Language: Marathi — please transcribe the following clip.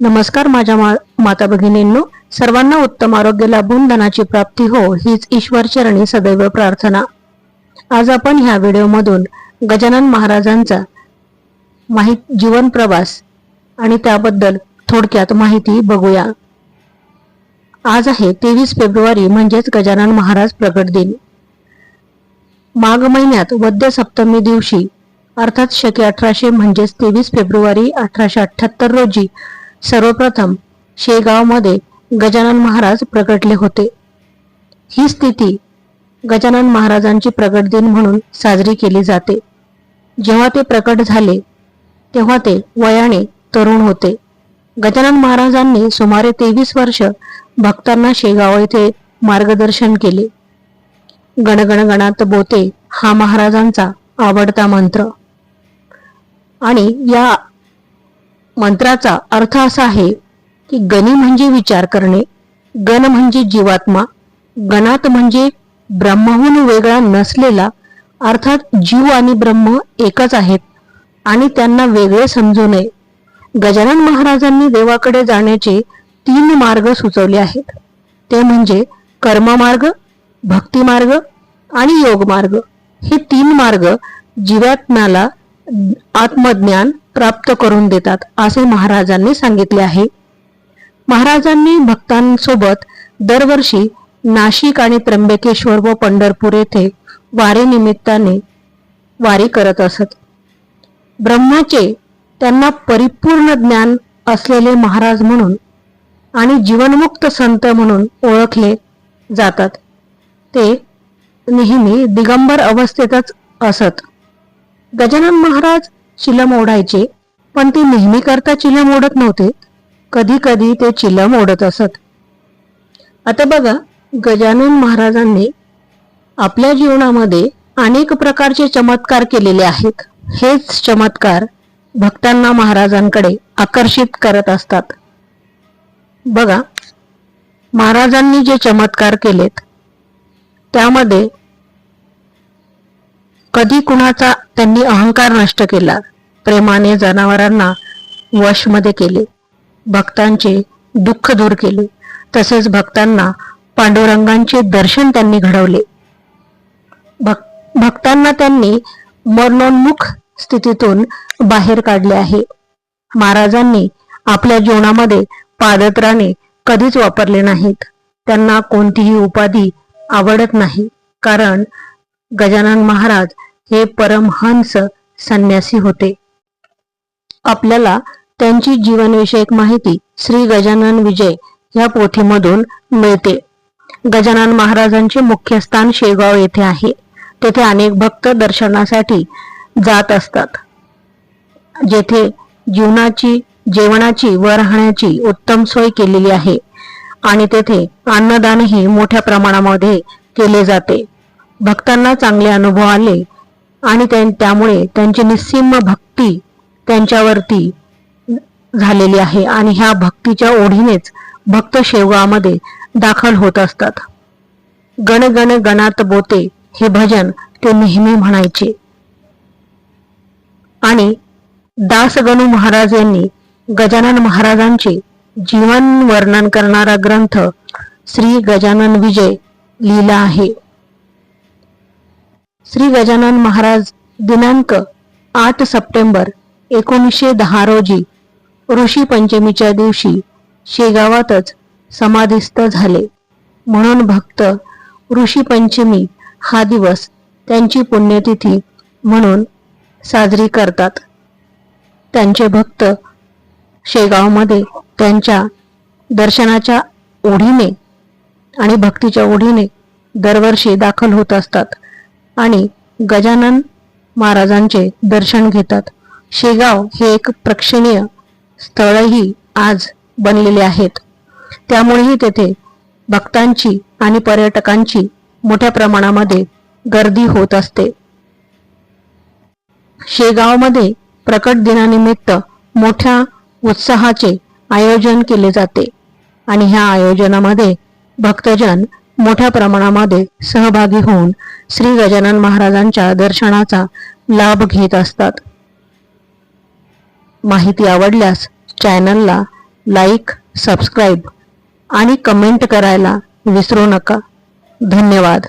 नमस्कार माझ्या मा माता भगिनींनो. सर्वांना उत्तम आरोग्य लाभून धनाची प्राप्ती हो हीच ईश्वर चरणी सदैव प्रार्थना. आज आपण ह्या व्हिडिओमधून गजानन महाराजांचा माहीत जीवन प्रवास आणि त्याबद्दल थोडक्यात माहिती बघूया. आज आहे तेवीस फेब्रुवारी म्हणजेच गजानन महाराज प्रगट दिन. माघ महिन्यात वद्य सप्तमी दिवशी अर्थात शके अठराशे म्हणजेच तेवीस फेब्रुवारी अठराशे अठ्याहत्तर रोजी सर्वप्रथम शेगावमध्ये गजानन महाराज प्रगटले होते. ही स्थिती गजानन महाराजांची प्रगट दिन म्हणून साजरी केली जाते. जेव्हा ते प्रकट झाले तेव्हा ते वयाने तरुण होते. गजानन महाराजांनी सुमारे तेवीस वर्ष भक्तांना शेगाव येथे मार्गदर्शन केले. गणगणगणात बोते हा महाराजांचा आवडता मंत्र. आणि या मंत्राचा अर्थ असा आहे की गणी म्हणजे विचार करणे गण म्हणजे जीवात्मा गणात म्हणजे ब्रह्महून वेगळा नसलेला अर्थात जीव आणि ब्रह्म एकच आहेत आणि त्यांना वेगळे समजू नये. गजानन महाराजांनी देवाकडे जाण्याचे तीन मार्ग सुचवले आहेत. ते म्हणजे कर्ममार्ग भक्तिमार्ग आणि योगमार्ग. हे तीन मार्ग जीवात्म्याला आत्मज्ञान प्राप्त करून देतात असे महाराजांनी सांगितले आहे. महाराजांनी भक्तांसोबत दरवर्षी नाशिक आणि त्र्यंबकेश्वर व पंढरपूर येथे वारी निमित्ताने वारी करत असत. ब्रह्माचे त्यांना परिपूर्ण ज्ञान असलेले महाराज म्हणून आणि जीवनमुक्त संत म्हणून ओळखले जातात. ते नेहमी दिगंबर अवस्थेतच असत. गजानन महाराज चिलम ओढायचे पण ते नेहमी करता चिलम ओढत नव्हते. कधी कधी ते चिलम ओढत असत. आता बघा गजानन महाराजांनी आपल्या जीवनामध्ये अनेक प्रकारचे चमत्कार केलेले आहेत. हेच चमत्कार भक्तांना महाराजांकडे आकर्षित करत असतात. बघा महाराजांनी जे चमत्कार केलेत त्यामध्ये कधी कुणाचा त्यांनी अहंकार नष्ट केला प्रेमाने जनावरांना वशमध्ये केले भक्तांचे दुःख दूर केले तसेच भक्तांना पांडुरंगांचे दर्शन त्यांनी घडवले. भक भक्तांना त्यांनी मरणोन्मुख स्थितीतून बाहेर काढले आहे. महाराजांनी आपल्या जीवनामध्ये पादत्राणे कधीच वापरले नाहीत. त्यांना कोणतीही उपाधी आवडत नाही. कारण गजानन महाराज हे परमहंस संन्यासी होते. आपल्याला त्यांची जीवनविषयक माहिती श्री गजानन विजय या पोथीमधून मिळते. गजानन महाराजांचे मुख्य स्थान शेगाव येथे आहे. तेथे अनेक भक्त दर्शनासाठी जात असतात. जेथे जीवनाची जेवणाची व राहण्याची उत्तम सोय केलेली आहे आणि तेथे अन्नदानही मोठ्या प्रमाणामध्ये केले जाते. भक्तांना चांगले अनुभव आले आणि त्यामुळे त्यांची निस्सिम भक्ती त्यांच्यावरती झालेली आहे आणि ह्या भक्तीच्या ओढीनेच भक्त शेवगामध्ये दाखल होत असतात. गण गण गणात बोते हे भजन ते नेहमी म्हणायचे. आणि दासगणू महाराज यांनी गजानन महाराजांचे जीवन वर्णन करणारा ग्रंथ श्री गजानन विजय लिहिला आहे. श्री गजानन महाराज दिनांक आठ सप्टेंबर एकोणीसशे दहा रोजी ऋषी पंचमीच्या दिवशी शेगावातच समाधिस्थ झाले. म्हणून भक्त ऋषी पंचमी हा दिवस त्यांची पुण्यतिथी म्हणून साजरी करतात. त्यांचे भक्त शेगावमध्ये त्यांच्या दर्शनाच्या ओढीने आणि भक्तीच्या ओढीने दरवर्षी दाखल होत असतात. आणि गजानन महाराजांचे दर्शन घेतात. शेगाव हे एक प्रेक्षणीय स्थळही आज बनलेले आहेत. त्यामुळेही तेथे भक्तांची आणि पर्यटकांची मोठ्या प्रमाणामध्ये गर्दी होत असते. शेगावमध्ये प्रकट दिनानिमित्त मोठ्या उत्साहाचे आयोजन केले जाते आणि ह्या आयोजनामध्ये भक्तजन मोठ्या प्रमाणामध्ये सहभागी होऊन श्री गजानन महाराजांच्या दर्शनाचा लाभ घेत असतात. माहिती आवडल्यास चॅनलला लाईक सबस्क्राईब आणि कमेंट करायला विसरू नका. धन्यवाद.